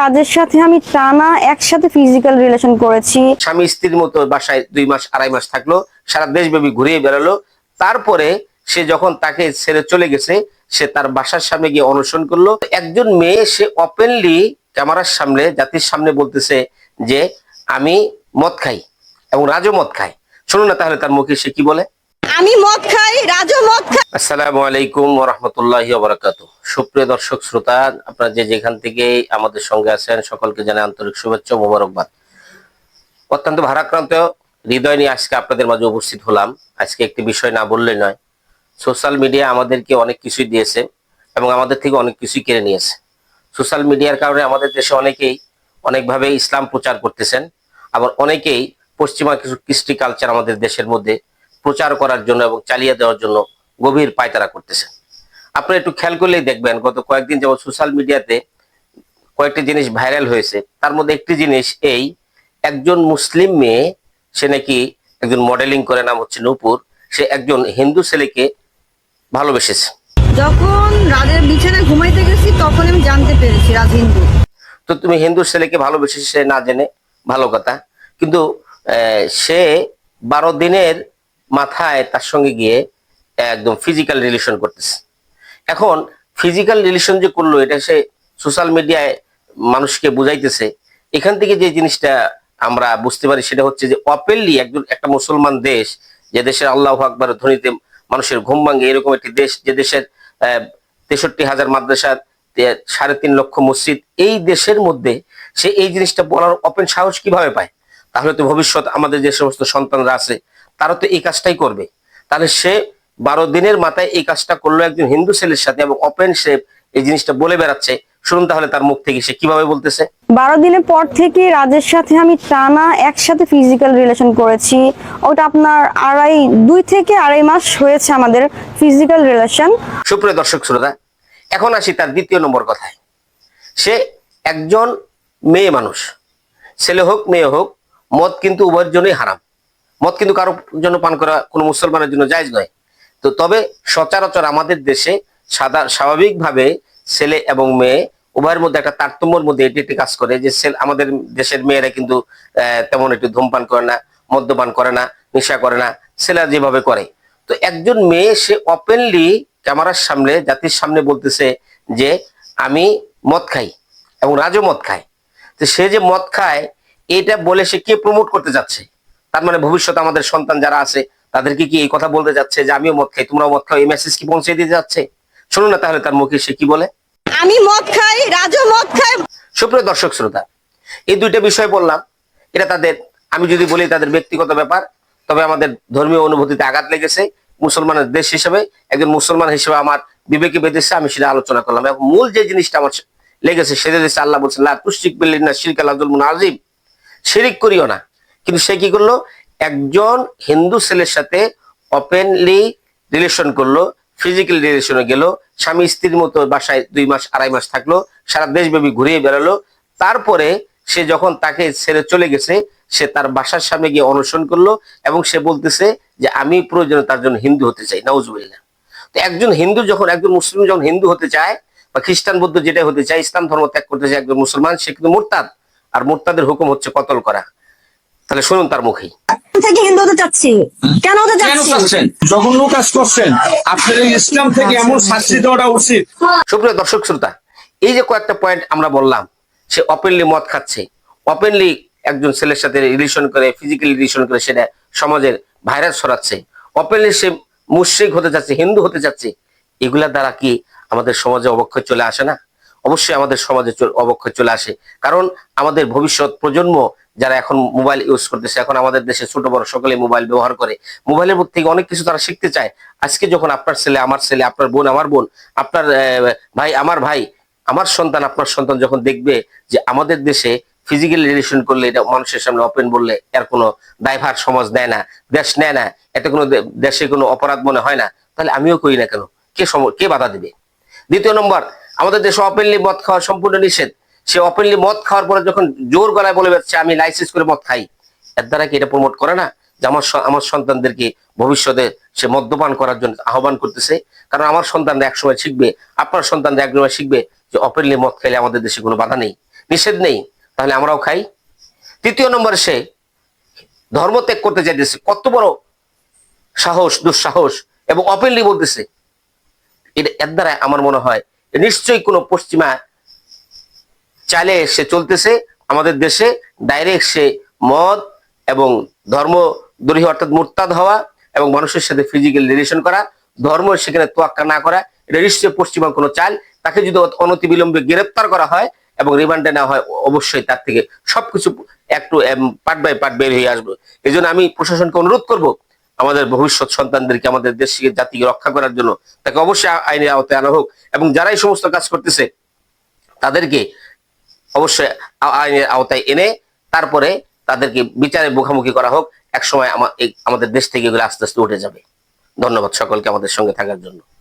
রাজের সাথে আমি টানা একসাথে ফিজিক্যাল রিলেশন করেছি। স্বামী স্ত্রীর মতো বাসায় দুই মাস, আড়াই মাস থাকল, সারা দেশব্যাপী ঘুরিয়ে বেড়ালো। তারপরে সে যখন তাকে ছেড়ে চলে গেছে, সে তার বাসার সামনে গিয়ে অনশন করল। একজন মেয়ে, সে ওপেনলি ক্যামেরার সামনে, জাতির সামনে বলতেছে যে, আমি মদ খাই এবং রাজও মদ খাই শুনুন না তাহলে তার মুখে সে কি বলে? আমি মদ খাই রাজু মদ খাই। আসসালামু আলাইকুম রহমতুল্লাহ বরাকাত সুপ্রিয় দর্শক, শ্রোতা, আপনারা যে যেখান থেকে আমাদের সঙ্গে আছেন, সকলকে জানাই আন্তরিক শুভেচ্ছা ও মোবারকবাদ। অত্যন্ত ভারাক্রান্ত হৃদয় নিয়ে আজকে আপনাদের মাঝে উপস্থিত হলাম। আজকে একটি বিষয় না বললে নয়, সোশ্যাল মিডিয়া আমাদেরকে অনেক কিছুই দিয়েছে এবং আমাদের থেকে অনেক কিছুই কেড়ে নিয়েছে। সোশ্যাল মিডিয়ার কারণে আমাদের দেশে অনেকেই অনেকভাবে ইসলাম প্রচার করতেছেন, আবার অনেকেই পশ্চিমা কিছু কৃষ্টি কালচার আমাদের দেশের মধ্যে প্রচার করার জন্য এবং চালিয়ে দেওয়ার জন্য গভীর পায়তারা করতেছে। আপনি একটু খেয়াল করলেই দেখবেন গত কয়েকদিন যেমন সোশ্যাল মিডিয়াতে কয়েকটি জিনিস ভাইরাল হয়েছে। তার মধ্যে একটি জিনিস এই একজন মুসলিম মেয়ে সে নাকি একজন মডেলিং করে নাম হচ্ছে নূপুর সে একজন হিন্দু ছেলেকে ভালোবেসেছে। যখন রাজের বিছানায় ঘুমাইতে গেছি তখন আমি জানতে পেরেছি রাজ হিন্দু। তো তুমি হিন্দু ছেলেকে ভালোবেসে সে না জেনে ভালো কথা। কিন্তু আহ, সে বারো দিনের মাথায় তার সঙ্গে গিয়ে একদম ফিজিক্যাল রিলেশন করতেছে। এখন ফিজিক্যাল রিলেশন যে করল, এটা সে সোশ্যাল মিডিয়ায় মানুষকে বুঝাইতেছে। এখান থেকে যে জিনিসটা আমরা বুঝতে পারি, সেটা হচ্ছে যে অপেনলি একজন, একটা মুসলমান দেশ, যে দেশের আল্লাহ আকবর ধ্বনিতে মানুষের ঘুম ভাঙে, এরকম একটি দেশ, যে দেশের তেষট্টি হাজার মাদ্রাসা সাড়ে তিন লক্ষ মসজিদ, এই দেশের মধ্যে সে এই জিনিসটা বলার অপেন সাহস কীভাবে পায়? তাহলে তো ভবিষ্যৎ আমাদের যে সমস্ত সন্তানরা আছে তারা তো এই কাজটাই করবে। তাহলে সে বারো দিনের মাথায় এই কাজটা করল একজন হিন্দু ছেলের সাথে এবং ওপেন সে এই জিনিসটা বলে বেড়াচ্ছে। শুনুন তাহলে তার মুখ থেকে সে কীভাবে বলতেছে। বারো দিনের পর থেকে রাজের সাথে আমি টানা একসাথে ফিজিক্যাল রিলেশন করেছি। ওটা আপনার আড়াই দুই থেকে আড়াই মাস হয়েছে আমাদের ফিজিক্যাল রিলেশন সুপ্রিয় দর্শক শ্রোতা এখন আসি তার দ্বিতীয় নম্বর কথায়। সে একজন মেয়ে মানুষ। ছেলে হোক মেয়ে হোক মদ কিন্তু উভয়ের জন্যই হারাম। মদ কিন্তু কারোর জন্য পান করা কোনো মুসলমানের জন্য জায়জ নয়। তো তবে সচরাচর আমাদের দেশে সাদা, স্বাভাবিকভাবে ছেলে এবং মেয়ে উভয়ের মধ্যে একটা তারতম্যের মধ্যে এটি একটি কাজ করে যে ছেলে, আমাদের দেশের মেয়েরা কিন্তু তেমন একটু ধূমপান করে না, মদ্যপান করে না, নেশা করে না, ছেলেরা যেভাবে করে। তো একজন মেয়ে, সে ওপেনলি ক্যামেরার সামনে, জাতির সামনে বলতেছে যে, আমি মদ খাই এবং রাজও মদ খায়। তো সে যে মদ খায়, এটা বলে সে কে প্রমোট করতে যাচ্ছে? তার মানে ভবিষ্যতে আমাদের সন্তান যারা আছে তাদেরকে কি এই কথা বলতে যাচ্ছে যে আমিও মদ খাই তোমরাও মদ খাও এই মেসেজ কি পৌঁছে দিতে যাচ্ছে? শুনুন না তাহলে তার মুখে সে কি বলে? আমি মদ খাই রাজু মদ খাই। সুপ্রিয় দর্শক শ্রোতা এই দুইটা বিষয় বললাম এটা তাদের আমি যদি বলি তাদের ব্যক্তিগত ব্যাপার তবে আমাদের ধর্মীয় অনুভূতিতে আঘাত লেগেছে মুসলমানের দেশ হিসেবে একজন মুসলমান হিসেবে আমার বিবেকে বেঁধেছে আমি সেটা আলোচনা করলাম। এবং মূল যে জিনিসটা আমার লেগেছে সেটা আল্লাহ বলছেন লা তুশরিক বিল্লাহ শিরক আল্লাহুল আজিম শিরিক করিও না। কিন্তু সে কি করল? একজন হিন্দু ছেলের সাথে ওপেনলি রিলেশন করল ফিজিক্যাল রিলেশনে গেল, স্বামী স্ত্রীর মতো বাসায় দুই মাস, আড়াই মাস থাকল, সারা দেশব্যাপী ঘুরিয়ে বেড়ালো। তারপরে সে যখন তাকে ছেড়ে চলে গেছে, সে তার বাসার সামনে গিয়ে অনশন করল এবং সে বলতেছে যে, আমি প্রয়োজনে তার জন্য হিন্দু হতে চাই, নাউজুবিল্লাহ। তো একজন হিন্দু যখন, একজন মুসলিম যখন হিন্দু হতে চায় বা খ্রিস্টান, বৌদ্ধ যেটা হতে চায়, ইসলাম ধর্ম ত্যাগ করতে চায় একজন মুসলমান, সে কিন্তু মোরতাদ। আর মোরতাদের হুকুম হচ্ছে কতল করা। তাহলে শুনুন তার মুখেই। থেকে হিন্দু হতে চাচ্ছি? কেন হতে জঘন্য কাজ করছেন আপনার ইসলাম থেকে এমন শাস্তি দেওয়াটা উচিত। সুপ্রিয় দর্শক শ্রোতা এই যে কয়েকটা পয়েন্ট আমরা বললাম সে ওপেনলি মদ খাচ্ছে। ওপেনলি একজন ছেলের সাথে রিলেশন করে ফিজিক্যালি রিলেশন করে সেটা সমাজের ভাইরাস ছড়াচ্ছে। ওপেনলি সে মুশ্রিক হতে যাচ্ছে হিন্দু হতে যাচ্ছে এগুলার দ্বারা কি আমাদের সমাজে অবক্ষয় চলে আসে না? অবশ্যই আমাদের সমাজে অবক্ষয় চলে আসে। কারণ আমাদের ভবিষ্যৎ প্রজন্ম যারা এখন মোবাইল ইউজ করতেছে, এখন আমাদের দেশে ছোট, বড় সকলে মোবাইল ব্যবহার করে। মোবাইলের থেকে অনেক কিছু তারা শিখতে চায়। আজকে যখন আপনার ছেলে, আমার ছেলে, আপনার বোন, আমার বোন, আপনার ভাই, আমার ভাই, আমার সন্তান, আপনার সন্তান যখন দেখবে যে আমাদের দেশে ফিজিক্যাল রিলেশন করলে এটা মানুষের সামনে ওপেন বললে এর কোনো দায়ভার সমাজ দেয় না, দেশ নেয় না, এতে কোনো দেশে কোনো অপরাধ মনে হয় না, তাহলে আমিও করি না কেন? কে কে বাধা দিবে? দ্বিতীয় নম্বর, আমাদের দেশে অপেনলি মদ খাওয়া সম্পূর্ণ নিষেধ। সে ওপেনলি মদ খাওয়ার পরে যখন জোর গলায় বলে যাচ্ছে আমি লাইসেন্স করে মদ খাই। এর দ্বারা কি এটা প্রমোট করে না? যে আমার আমার সন্তানদেরকে ভবিষ্যতে সে মদ্যপান করার জন্য আহ্বান করতেছে। কারণ আমার সন্তানরা একসময় শিখবে, আপনার সন্তানরা একসময় শিখবে যে ওপেনলি মদ খাইলে আমাদের দেশে কোনো বাধা নেই। নিষেধ নেই। তাহলে আমরাও খাই। তৃতীয় নম্বরে সে ধর্ম ত্যাগ করতে চাইতেছে। কত বড় সাহস, দুঃসাহস এবং অপেনলি বলতেছে। এর দ্বারা আমার মনে হয়, নিশ্চয়ই কোনো পশ্চিমা চালে সে চলতেছে, আমাদের দেশে ডাইরেক্ট সে মদ এবং ধর্ম দরিহ অর্থাৎ মুরতাদ হওয়া এবং মানুষের সাথে ফিজিক্যাল রিলেশন করা, ধর্ম সেখানে তোয়াক্কা না করা, এটা নিশ্চয়ই পশ্চিমা কোনো চাল। তাকে যদি অনতি বিলম্বে গ্রেপ্তার করা হয় এবং রিমান্ডে নেওয়া হয় অবশ্যই তার থেকে সবকিছু একটু পার্ট বাই পার্ট বের হয়ে আসবে। এই আমি প্রশাসনকে অনুরোধ করব, আমাদের ভবিষ্যৎ সন্তানদেরকে, আমাদের দেশকে জাতিকে রক্ষা করার জন্য তাকে অবশ্যই আইনের আওতায় আনা হোক এবং যারা এই সমস্ত কাজ করতেছে, তাদেরকে অবশ্যই আইনের আওতায় এনে তারপরে তাদেরকে বিচারে মুখামুখি করা হোক। একসময় আমা- আমাদের দেশ থেকে এগুলো আস্তে আস্তে উঠে যাবে। ধন্যবাদ সকলকে আমাদের সঙ্গে থাকার জন্য।